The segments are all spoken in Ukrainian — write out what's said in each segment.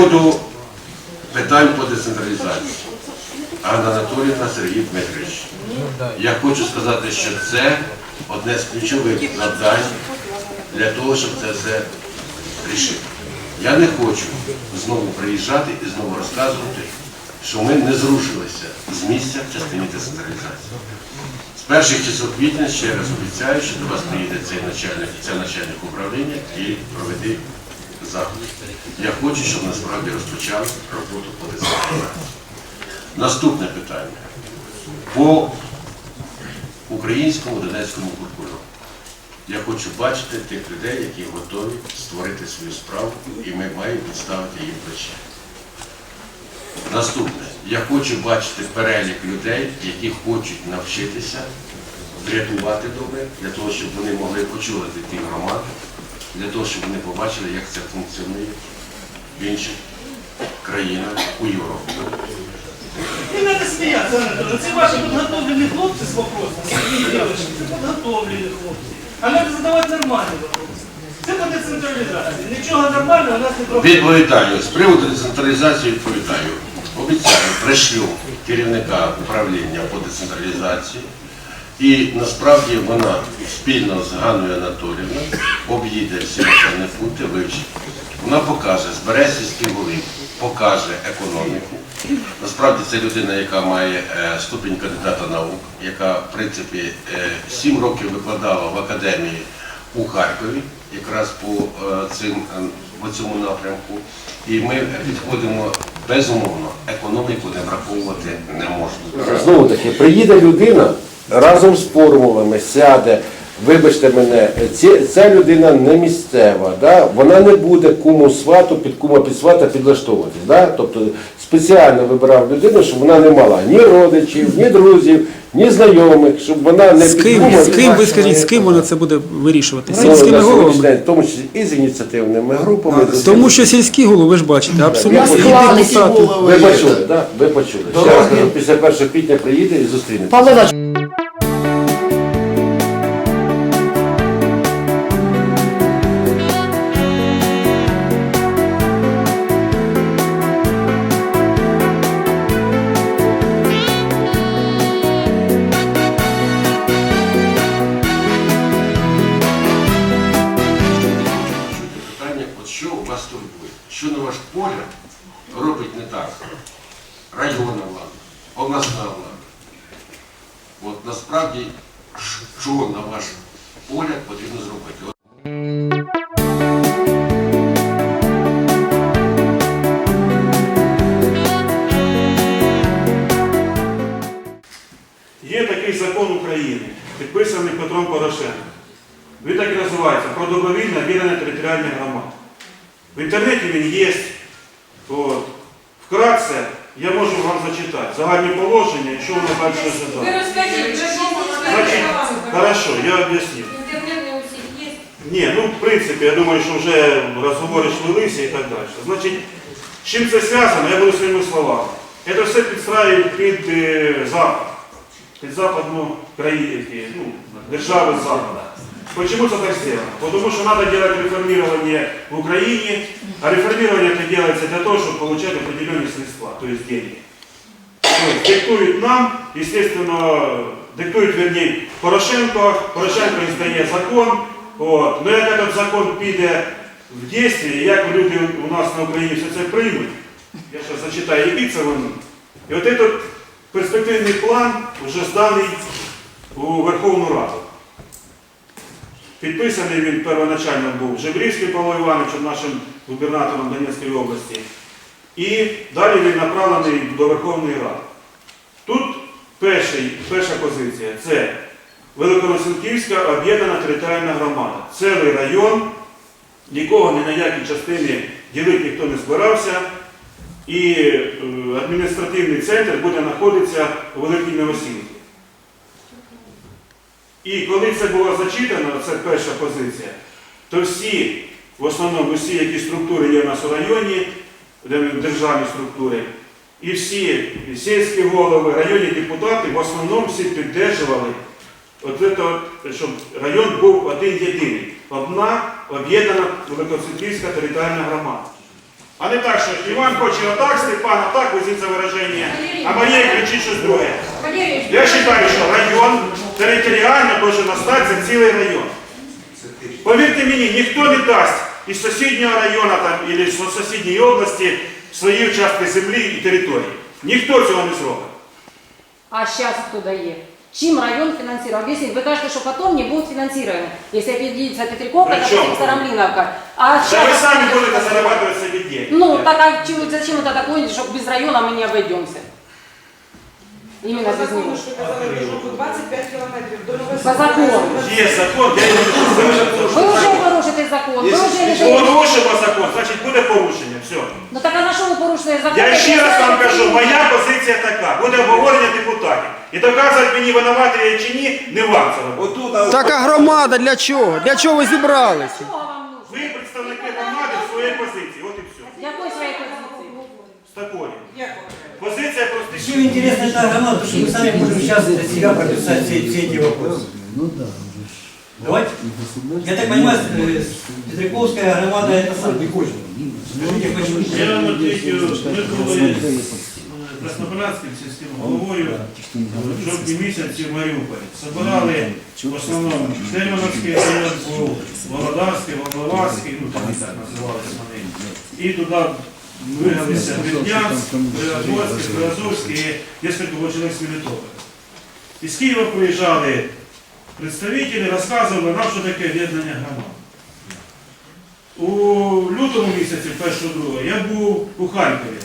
приводу питань по децентралізації. Анна Анатоліївна, Сергій Дмитрович. Я хочу сказати, що це одне з ключових завдань для того, щоб це все рішити. Я не хочу знову приїжджати і знову розказувати, що ми не зрушилися з місця в частині децентралізації. З перших часов квітня ще раз обіцяю, що до вас приїде цей начальник, ця начальник управління і проведе захід. Я хочу, щоб насправді розпочали роботу по децентралізації. Наступне питання. По українському Донецькому куркулю. Я хочу бачити тих людей, які готові створити свою справу, і ми маємо підставити їм плече. Наступне. Я хочу бачити перелік людей, які хочуть навчитися врятувати добре, для того, щоб вони могли очолити ті громади, для того, щоб вони побачили, як це функціонує в інших країнах у Європі. Не надо сміятися, Це ваші підготовлені хлопці з вопросом, це підготовлені хлопці. А треба задавати нормальні вопроси. Це по децентралізації. Нічого нормального у нас не проходить. Відповідаю. З приводу децентралізації відповідаю. Обіцяю, пришлю керівника управління по децентралізації. І насправді вона спільно з Ганною Анатоліївною об'їде всі населені пункти, вивчить. Вона покаже, збере сільських голів, покаже економіку. Насправді це людина, яка має е, ступінь кандидата наук, яка, в принципі, е, сім років викладала в академії у Харкові, якраз по е, цим е, по цьому напрямку. І ми підходимо безумовно, економіку не враховувати не можна. Знову таки, приїде людина разом з формулами, сяде. Вибачте мене, ця людина не місцева, да? вона не буде куму свату під кума під свата підлаштовуватись. Да? Тобто спеціально вибирав людину, щоб вона не мала ні родичів, ні друзів, ні знайомих, щоб вона не З під ким, кума, з ким ви скажіть, з ким вона це буде вирішувати? Ну, Сільськими головами? тому числі і з ініціативними групами. з- Тому що сільські голови, ви ж бачите, абсолютно депутати. Ви почули, да? ви почули. Ще раз кажу, після 1 квітня приїде і зустрінеться. Ні, ну в принципі, я думаю, що вже розговори шлилися і так далі. Значить, з чим це зв'язано, я буду своїми словами. Це все підстраюють під е, Запад, під западну країну, ну, держави Запада. Почему это так сделано? Потому что надо делать реформирование в Украине, а реформирование это делается для того, чтобы получать определенные средства, то есть деньги. То есть диктует нам, естественно, диктует, вернее, Порошенко, Порошенко издає закон, от. но як этот закон піде в дійстві, як люди у нас на Україні все це приймуть, я зараз зачитаю, які це вони. І от этот перспективний план вже зданий у Верховну Раду. Підписаний він первоначально був Жебрівським Павлом Івановичем, нашим губернатором Донецької області. І далі він направлений до Верховної Ради. Тут перший, перша позиція це Великоросинківська об'єднана територіальна громада. Цілий район, нікого ні на якій частині ділити ніхто не збирався. І е, адміністративний центр буде знаходитися у Великій Новосілці. І коли це було зачитано, це перша позиція, то всі, в основному всі, які структури є в нас у районі, державні структури, і всі сільські голови, районні депутати, в основному всі підтримували, от це, щоб район був один єдиний. Одна об'єднана Великоцентрівська територіальна громада. А не так, що Іван хоче отак, Степан отак, візьміть за вираження, а Марія кричить щось друге. Я вважаю, що район територіально должен остатися цілий район. Повірте мені, ніхто не дасть із сусіднього району там, або з сусідньої області свої участки землі і території. Ніхто цього не зробить. А сейчас кто дает? Чим район финансировал? Объясните, вы кажете, что потом не будет финансирования, если объединится Петряковка, При чем? допустим, Старомлиновка. А Та ви сейчас... самі будете зарабатывать собі деньги. Ну, так а чего- зачем это такое, что без района мы не обойдемся? Именно По без закону, него. що казали, що 25 кілометрів до По закону. Є закон, я його не Вы уже порушите закон, вы уже не даете. Порушимо закон, значить буде порушення. Все. Ну так а на що ви порушили закон? Я як ще ви раз вам знаєте, кажу, що моя позиція така. Буде обговорення депутатів. І доказувати мені винувати я чи ні, не вам це робити. Так а громада для чого? Для чого ви зібралися? Чого вам нужно? Ви представники громади в своїй позиції. От і все. З якої своєї позиції? З такої. Як? Позиція просто Еще интересно эта граната, потому что мы сами можем сейчас для себя прописать все, все эти вопросы. Ну да. Давайте. Я так понимаю, э, Петриковская громада это сам. Скажите, почему? Я вам ответил, ми були з Краснопольським сільським головою в жовтні місяці в Маріуполі. Собирали в основному Штельмановський район, був Володарський, Волноварський, ну там так називалися вони. І туди вигналися Бердянськ, Приазовський, Приазовський і з Мелітополя. Із Києва приїжджали представителі, розказували нам, що таке об'єднання громад. У лютому місяці, першого другого, я був у Харкові.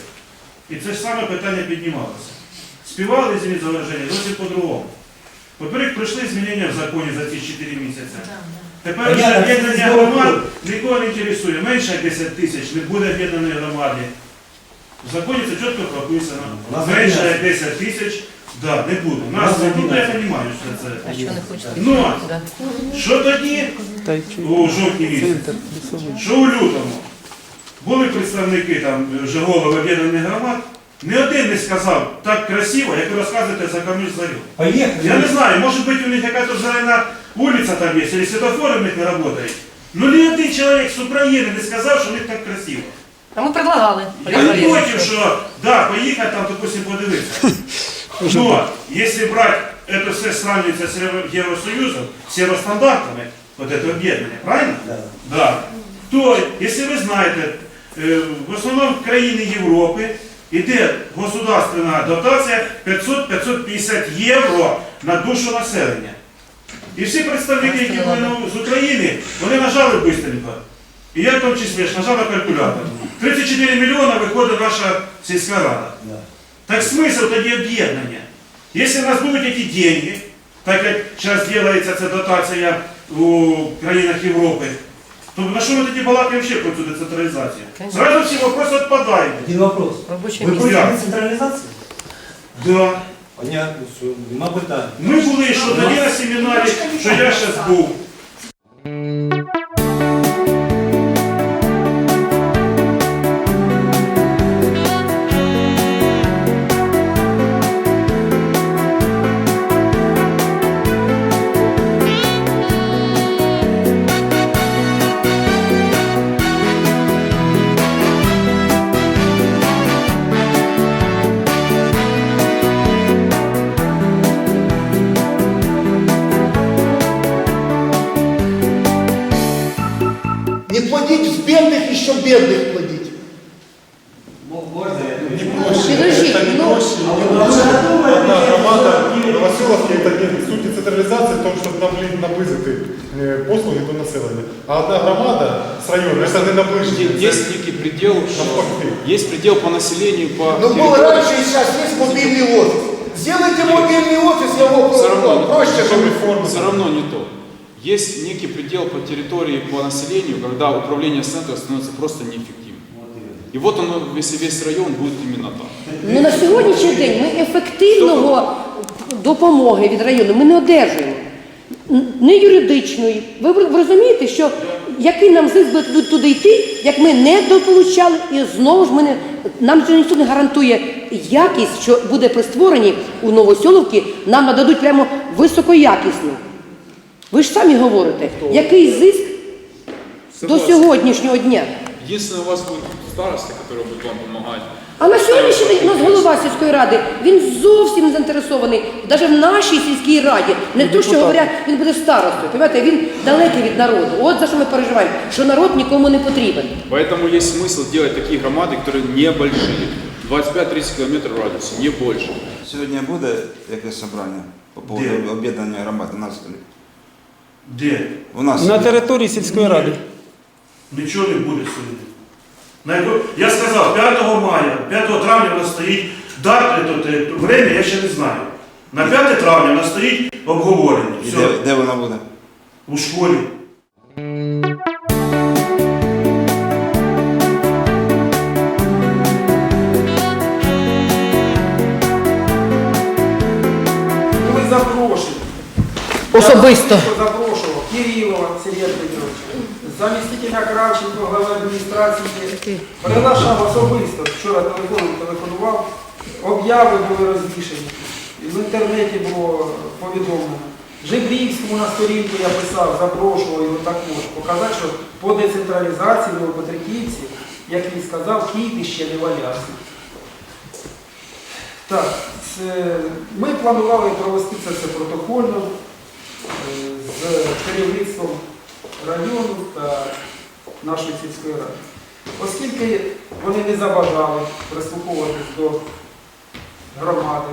І це ж саме питання піднімалося. Співали зміни за вираження зовсім по-другому. По-перше, пройшли змінення в законі за ці 4 місяці. Тепер вже об'єднання громад нікого не інтересує. Менше 10 тисяч не буде об'єднаної громади. В законі це чітко прописано. Менше 10 тисяч, да, не буде. Нас нас ну, я розумію, що це. Ну, що тоді у жовтні місяці? Що у лютому? Були представники там вже голови об'єднаних громад. Ні один не сказав так красиво, як ви розказуєте за Камиль Зарю. Поехали. Я не знаю, може бути у них якась зелена вулиця там є, або світофори в них не працюють. Ну ні один чоловік з України не сказав, що у них так красиво. А ми предлагали. Я не проти, що да, поїхати там, допустим, подивитися. Но если брать это все сравнивается с Евро- Евросоюзом, с евростандартами, вот это объединение, правильно? Да. Да. То, если ви знаєте, е, в основному країни Європи йде государственна дотація 500-550 євро на душу населення. І всі представники, які були з України, вони нажали швидко. І я в тому числі ж нажав на калькулятор. 34 мільйони виходить наша сільська рада. Так смисл тоді об'єднання. Якщо в нас будуть ці деньги, так як зараз робиться ця дотація у країнах Європи, то на що ми тоді балакаємо ще про цю децентралізацію? Зразу всі вопроси відпадають. Один вопрос. Место. против Я. Да. Понятно, все. Нема питань. Ми були що тоді на семінарі, що я зараз був. в бедных, еще бедных плодить. Підождіть, ну, Одна громада Новоселовки это не суть децентралізації, в тому, щоб набли- наблизити е, послуги до населення. А одна громада з району це не наближення. Есть некий предел, Навпаки. есть предел по населению, по Но был территории. раньше и сейчас есть мобильный офис. Сделайте мобильный офис, его Все равно, проще. все равно не то. Есть некий предел по территории, по населению, когда управление центра становится просто неэффективным. И вот оно, если весь район будет именно так. Ну на сьогоднішній день ми ефективного допомоги від району ми не одержуємо. Не юридичної. Ви, розумієте, що який нам зиск буде туди, йти, як ми не дополучали, і знову ж ми не, нам ніхто не гарантує якість, що буде при створенні у Новосьоловці, нам нададуть прямо високоякісну. Ви ж самі говорите, який зиск до сьогоднішнього дня. Единственное, у вас будет старосты, который будет вам помогать. А на сьогоднішній день у нас голова сільської ради, він зовсім не заінтересований, навіть в нашій сільській раді. Не то, що говорять, він буде старостою. Понимаєте, він далекий від народу. От за що ми переживаємо, що народ нікому не потрібен. Поэтому есть смысл делать такие громады, которые небольшие. 25-30 километров радиуса, не больше. Сьогодні буде якесь собрання по поводу Де? об'єднання громад у нас? де? У нас На території сільської ради. Нічого не буде сьогодні. Я сказав, 5 мая, 5 травня у нас стоїть дата, время я ще не знаю. На 5 травня у нас стоїть обговорення. Все, де, де вона буде? у школі. Ми запрошені. Особисто. Я запрошував Кирилова Сергія Петровича, замістителя Кравченко, глави адміністрації. Приглашав особисто, вчора телефоном телефонував, обяви були розвішені, в інтернеті було повідомлено. Жебрівському на сторінку я писав, запрошував його також, показати, що по децентралізації в Новопетриківці, як він сказав, кіт ще не валявся. Так, це, ми планували провести це все протокольно е, з керівництвом району та нашої сільської ради. Оскільки вони не забажали прислуховуватись до громади,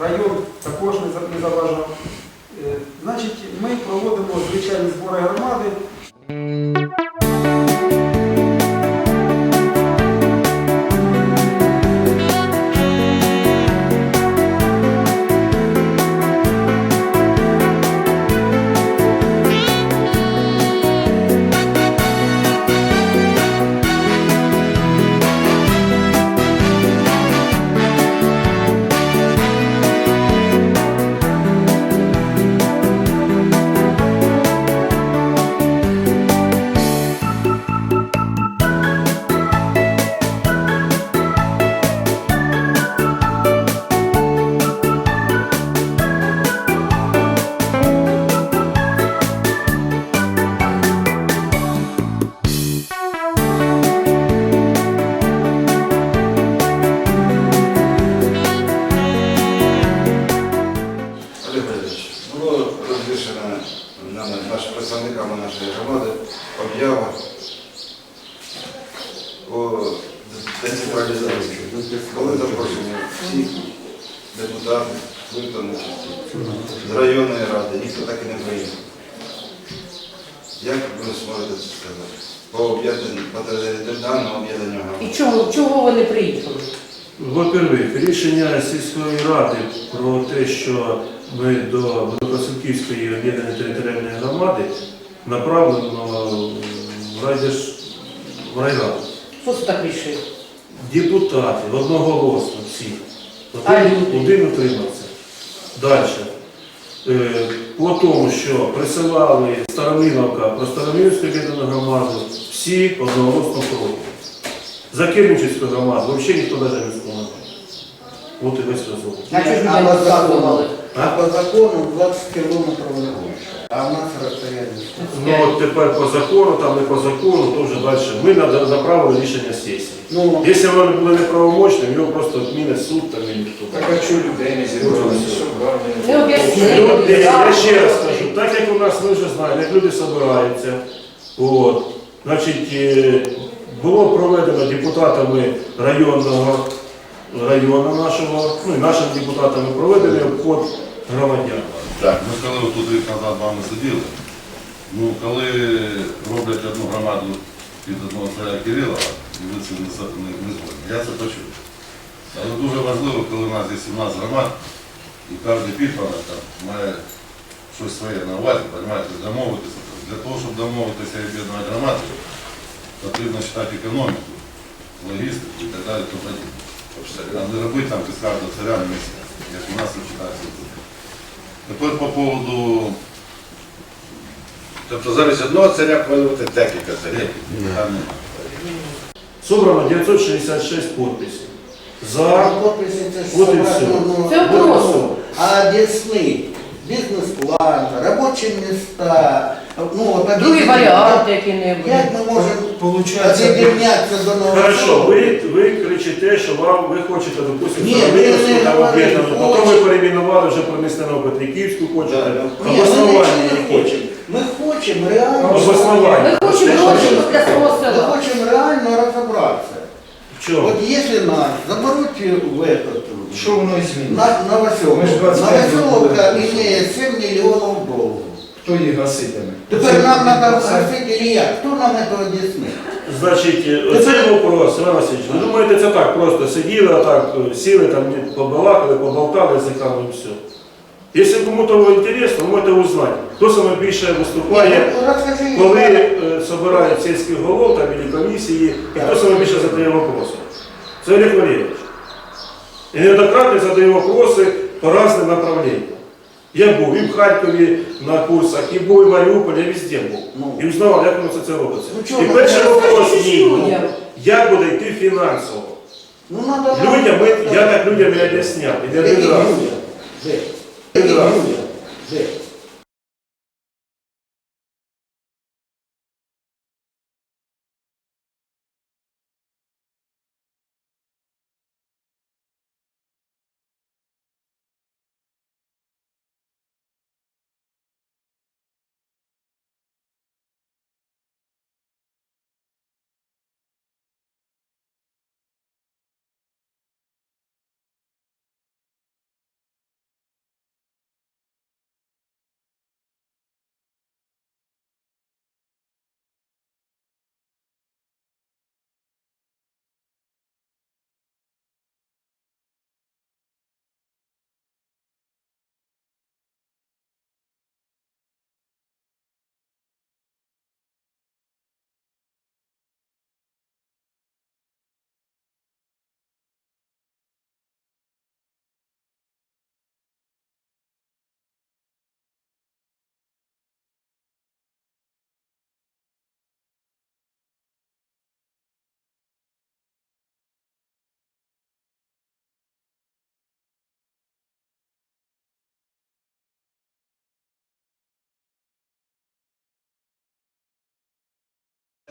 район також не за- не забажав. Е, Значить, ми проводимо звичайні збори громади. Громади направлено в райдеш в райраду. Хто це так рішив? Депутати одноголосно всі. Один, один утримався. Далі. Е, По тому, що присилали Староміновка про Старомінську об'єднану громаду, всі одноголосно проти. За Кирничівську громаду взагалі ніхто навіть не спомагав. От і весь розговор. А А по закону, а по закону 20 километров не. А у нас расстояние. Ну от тепер по закону, там не по закону, то вже далі. Ми нада- направили рішення сесії. Ну, Якщо воно було неправомочним, його просто відміни суд там і ніхто. Так а чого людей не зібралися? Не Люди, я ще раз кажу, так як у нас ми вже знаємо, як люди збираються, от, значить, е, було проведено депутатами районного району нашого, ну і нашими депутатами проведений обход громадян. Так, ми коли тут рік назад з вами сиділи, ну коли роблять одну громаду під одного царя Кирила, і ви це не, згодні. Я це почув. Але дуже важливо, коли у нас є 17 громад, і кожен підпанок там має щось своє на увазі, розумієте, домовитися. Для того, щоб домовитися і об'єднувати громади, потрібно читати економіку, логістику і так далі. А не робити там кожного царя на місці, як у нас це читається. Тепер по поводу. Тобто замість одного царя повинно бути декілька царів. Там Собрано 966 підписів. За подписи это ж Вот и собрать всё. нужно. Це просто. А объясни, бизнес-план, рабочие места, Ну, от Другий об'єднання. варіант який-небудь. Як ми можемо об'єднятися до нового? Хорошо, ви, ви кричите, що вам ви хочете, допустимо, Ні, ми не там говоримо, об'єднану, потім ви хочемо. перейменували вже промислено Петриківську, хочете, Ні, ми обоснування не не хочете. хочемо. Ми хочемо реально. Обоснування. Ми хочемо гроші для свого Ми села. хочемо реально розібратися. Чому? От якщо нас заберуть в этот, Що воно змінить? на, Ми ж 25 Новоселовка років. має 7 мільйонів доларів. Хто їх гаситиме? Тепер нам треба гасити чи як? Хто нам це об'яснить? Значить, е, оцей вопрос, Іван Васильович, ви думаєте, це так просто сиділи, так, е, сіли, там побалакали, поболтали язиками і все. Якщо кому-то інтересно, ви можете узнати, хто саме більше виступає, Ну, коли е, собирають сільських голов там, або комісії, і хто саме більше задає вопроси. Це Олег Валерійович. І неоднократно задає вопроси по різним направленням. Я був і в Харкові на курсах, і був і в Маріуполі, я везде був. Ну. І узнавав, як воно це, робиться. Ну, і перший вопрос мій, як буде йти фінансово. Ну, надо Людям, ми, я так людям і об'ясняв, і не один раз. Один раз.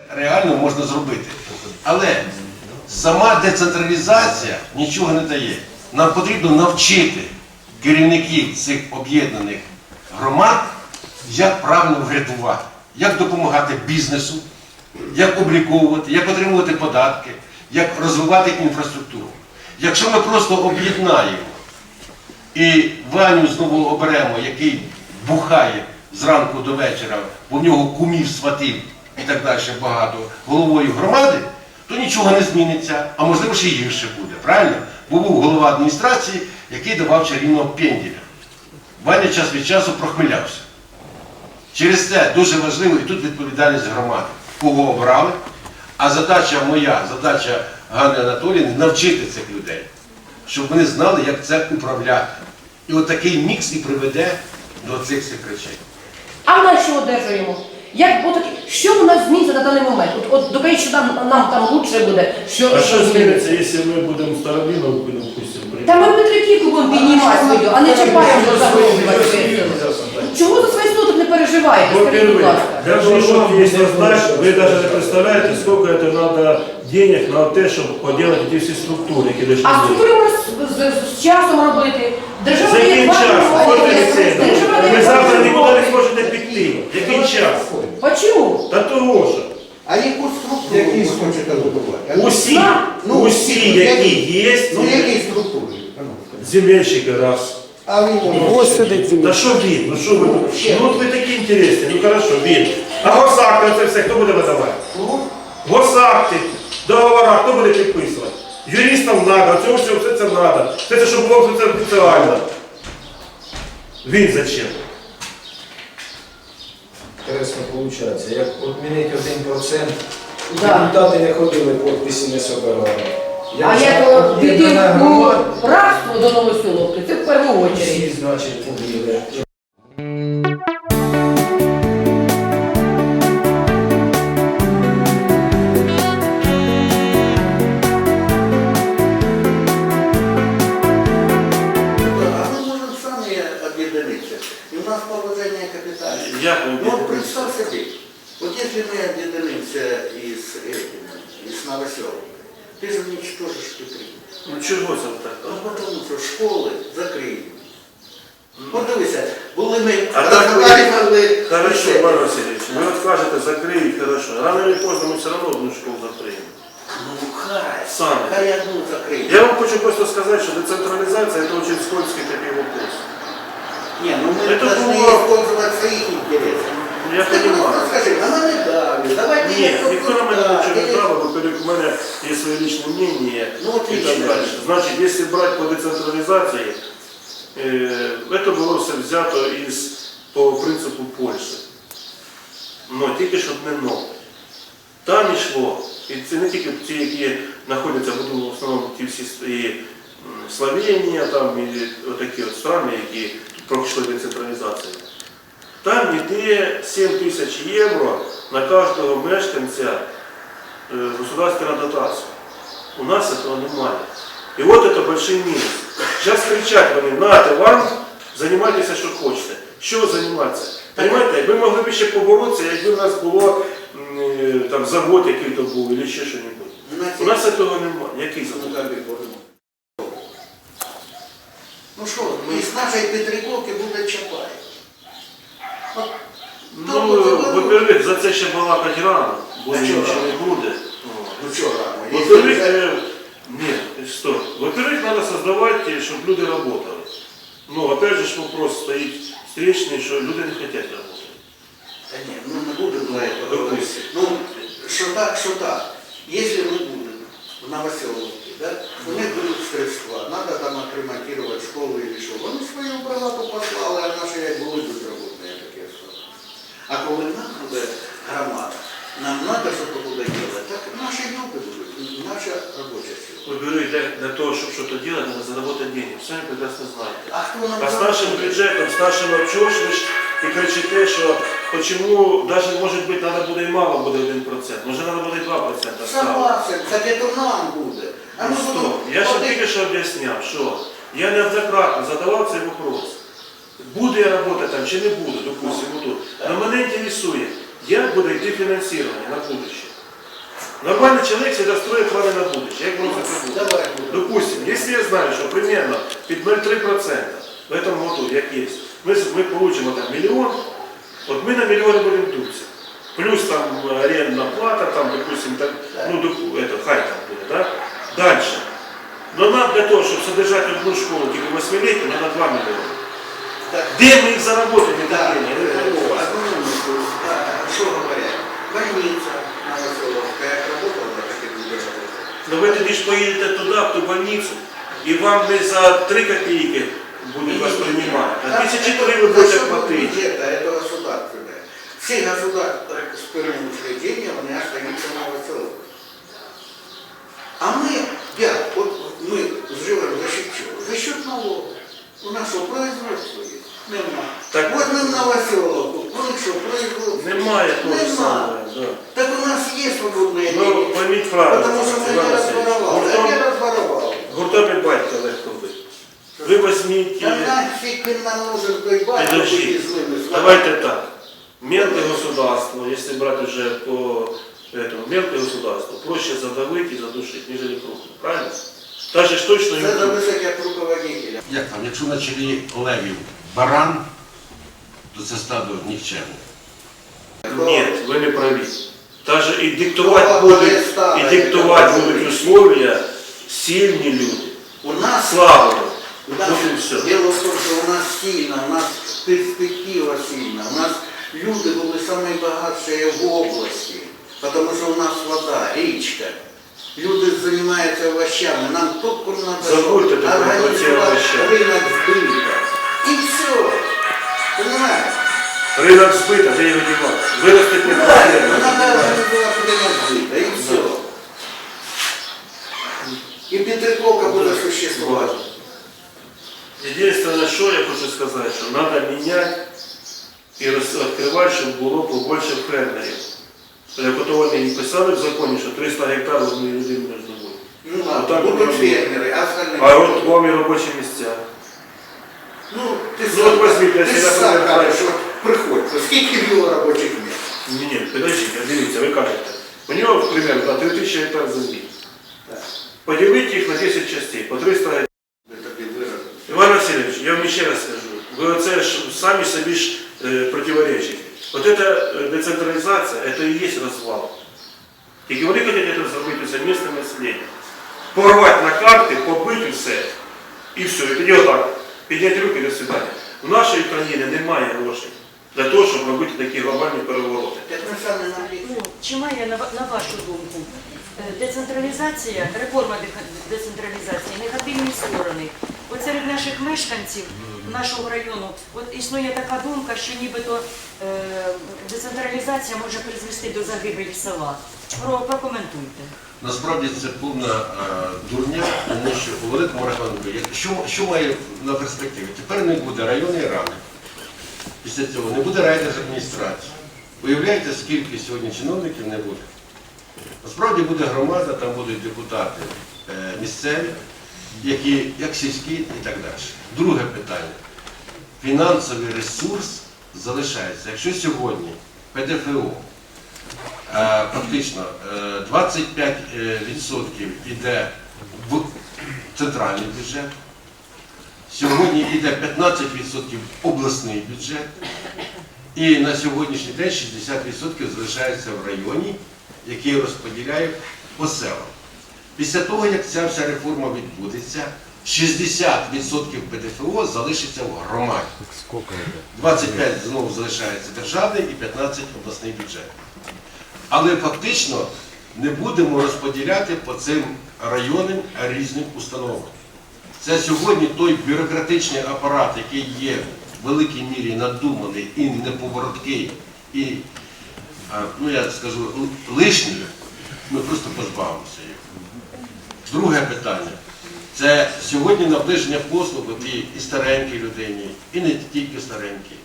Реально можна зробити. Але сама децентралізація нічого не дає. Нам потрібно навчити керівників цих об'єднаних громад, як правильно врятувати, як допомагати бізнесу, як обліковувати, як отримувати податки, як розвивати інфраструктуру. Якщо ми просто об'єднаємо і Ваню знову оберемо, який бухає зранку до вечора, бо в нього кумів, сватів і так далі багато головою громади, то нічого не зміниться, а можливо ще гірше буде. Правильно? Бо був голова адміністрації, який давав чарівного пенділя. Ваня час від часу прохмилявся. Через це дуже важливо, і тут відповідальність громади, кого обрали. А задача моя, задача Ганни Анатоліївни навчити цих людей, щоб вони знали, як це управляти. І от мікс і приведе до цих всіх речей. А ми що одержуємо? Як, от, що у нас зміниться на даний момент? От, от добре, що нам, нам там лучше буде. Що, А що зміниться, якщо ми будемо старовину, допустимо, Та ми Петриківку будемо піднімати свою, а не чіпаємо загрожувати своє за свій соток не переживаєте? Скажіть, будь Во-первых, ласка. для того, чтобы есть создать, вы даже не представляете, сколько это надо денег на те, щоб поделать эти всі структури, які дійшли. А структури можна з, з, з часом робити. Держава За дає який два час? роки, Сколько держава ліцензій? дає Ви два завтра роки. нікуди не зможете піти. Який час? Почему? Та того що. А яку структуру ви хочете будувати? Усі, Ну, усі, ну, які які- є, Ну, які структури? земельщики раз. а він Ось сидить Та що він? Ну що ви? Ну от ви такі інтересні, ну хорошо, він. А госакти оце все, хто буде видавати? Госакти, договора, хто буде підписувати? Юристам треба, цього все, все це треба. Все це, щоб було все це офіціально. Він зачем? Інтересно виходить, як відмінити 1%, Да. депутати не ходили, підписи не собирали. А як піти громада, рабство до Новоселовки, це в першу чергу. всі, значить, побігли. Новоселовкой, ты же уничтожишь Петрин. Ну чого це так? Ну, потому що школи закриють. От дивися, були ми А так ви- розговаривали... Хорошо, Иван Васильевич, вы вот скажете закрыть, хорошо. Рано или поздно мы все равно одну школу закроем. Ну, хай, Сами. хай одну закриють. Я вам хочу просто сказать, что децентрализация это очень скользкий такой вопрос. Не, ну мы Это должны было- использовать свои интересы. Я Ты понимаю. просто скажи, на мене давлю, давайте Нет, я никто на меня так, ничего не или- права, во-первых, у меня есть свое личное мнение Ну, и так отлично. дальше. Значит, если брать по децентрализации, э, это было все взято из, по принципу Польши. Но тільки щоб не но. Там йшло, і це не тільки ті, які знаходяться буду в основному ті всі с- і, м, Словенія, там і отакі от страни, які пройшли децентралізацію. Там йде 7 тисяч євро на кожного мешканця е, государственна дотація. У нас цього немає. І от це большой мінус. Зараз кричать вони, нате вам, займайтеся, що хочете. Що займатися? Понимаєте, ми могли б ще поборотися, якби у нас було е, там завод, який то був, або ще щось. У нас цього немає. Який завод? Ну, що, ми з нашої Петриківки буде Чапаєв. От, Ну, то буде во-первых, за це ще балакати рано, бо А чого нічого не рано? буде. Ну що рано? Во-первых, Якщо вже- э, нет, что? Во-первых, надо создавать, чтобы люди работали. Ну, опять же, ж вопрос стоит встречный, что люди не хотят работать. Та ні, ну не буде до этого. Допустим. Ну, що так, що так. Если мы будем в Новоселовке, да, у них будут средства, надо там отремонтировать школу или що. Вони свою бравату послали, а наші як були безробітні, я таке сказав. А коли нам буде громада, нам треба, щоб туди робити, так наші люди будуть, наша робоча сила. Во-первых, для, для того, чтобы что-то делать, надо заработать денег. Сами прекрасно знаете. А хто нам А с нашим бюджетом, с нашим обчешь, ви ж і кричите, що почему, даже, может быть, надо буде і мало буде 1%, може надо буде 2% ставити. Согласен, так это нам буде. А ми Ну будемо что, я ще платити- тільки що об'ясняв, що я неоднократно задавав цей вопрос. Буду я працювати там чи не буду, допустимо, тут. Но мене інтересує, як буде йти фінансування на будущее. Нормальный человек всегда строит планы на будущее. Як воно це буде? Давай. Допустим, если я знаю, что примерно під 0,3% в этом году, як є, ми, с- ми получимо там миллион, от ми на миллион будемо дутися. Плюс там арендна плата, там, допустим, так, ну, доп- это, хай там буде, да? Дальше. Но нам для того, чтобы содержать одну школу, тільки 8 надо 2 миллиона. Так. Де ми їх заработаємо, не Да, так, я не э, пойму вас. одну минуту. Да, что говорят? Больница Новоселовка, как работала, так и будет работать. Но ви тоді ж поїдете туди, в ту больницю, і вам не за 3 копійки будуть вас приймати, а тисячі три ви будете За счет платити. бюджета, это государственное. Все государственные учреждения, они остаются в Новоселовке. А мы, я, вот мы живем за счет чего? За счет налогов. У нас что, производство есть? Нема. Так- Вот мы в Новоселовку, ну что, производство? Немає того ж Нема. самого. Да. Так у нас есть свободные Ну, деньги. пойміть правильно, Потому что мы Іван не Васильович, разворовали. гуртом, А я разворовал. гуртом і батька легко бити. Ви візьміть, Да е, нафиг ты нам нужен той батько, Подожди, быть злым и давайте так. Мелкое государство, если брать уже по этому, мелкое государство, проще задавить и задушить, нежели крупное. Правильно? Даже ж точно не Это крупное. высокий от руководителя. Як там, якщо на чолі левів баран, то це стадо нікчемне. Нет, вы не правы. Даже и диктовать Ну, будут, ладно, старое, и диктовать это будут правильно. условия сильные люди. У нас, Слава Богу. у нас Вот и все. дело в том, что у нас сильно, у нас перспектива сильна, у нас люди были самые богатшие в области, потому что у нас вода, речка. Люди занимаются овощами. Нам тут курно Забудьте таке організувати овоща. ринок збитка. І все. понимаешь? Рынок сбыта, де його дівати? Виростити не Правильно, треба можна. Ну, організувати ринок збитка. І все. І підтриковка будет существовать. Единственное, что я хочу сказать, что надо менять и роз- чтобы было побольше фермерів. Для того вони і писали в законі, що 300 гектарів одної людини можна бути. Ну А ладно, так будут воно буде. фермеры, а остальные... А от вам і робочі місця. Ну, ты Ну, сам, вот возьми, ты если, сам например, кажешь, вот приходь, сколько было рабочих мест? Ні, ні, підождіть, дивіться, ви кажете. У нього, примерно, на 3 тисячі гектар землі. Поділити їх на 10 частей, по 300 гектар. Іван Васильович, я вам ще раз скажу, ви оце ж самі собі ж е, противоречите. От ця е, децентралізація, це і є розвал. Тільки вони хочуть це зробити за місцем населення. Порвати на карти, побити все. І все. І тоді отак. Підняти руки до свидання. У нашої країни немає грошей для того, щоб робити такі глобальні перевороти. Ну, чи має на, на вашу думку е, децентралізація, реформа децентралізації, негативні сторони? Наших мешканців нашого району от існує така думка, що нібито е, децентралізація може призвести до загибелі села. Про, прокоментуйте. Насправді це повна е, дурня, тому що по великому рахунку, що, що має на перспективі? Тепер не буде районної ради. Після цього не буде райдержадміністрації. Уявляєте, скільки сьогодні чиновників не буде? Насправді буде громада, там будуть депутати е, місцеві, які, як сільські і так далі. Друге питання. Фінансовий ресурс залишається. Якщо сьогодні ПДФО Е, фактично е, 25% йде в центральний бюджет. Сьогодні йде 15% в обласний бюджет. І на сьогоднішній день 60% залишається в районі, який розподіляє по селам. Після того, як ця вся реформа відбудеться, 60% ПДФО залишиться в громаді. 25 знову залишається державний і 15 обласний бюджет. Але фактично не будемо розподіляти по цим районним різним установам. Це сьогодні той бюрократичний апарат, який є в великій мірі надуманий і неповороткий, і, ну я скажу, лишній, ми просто позбавимося його. Друге питання. Це сьогодні наближення послуг і, старенькій людині, і не тільки старенькій.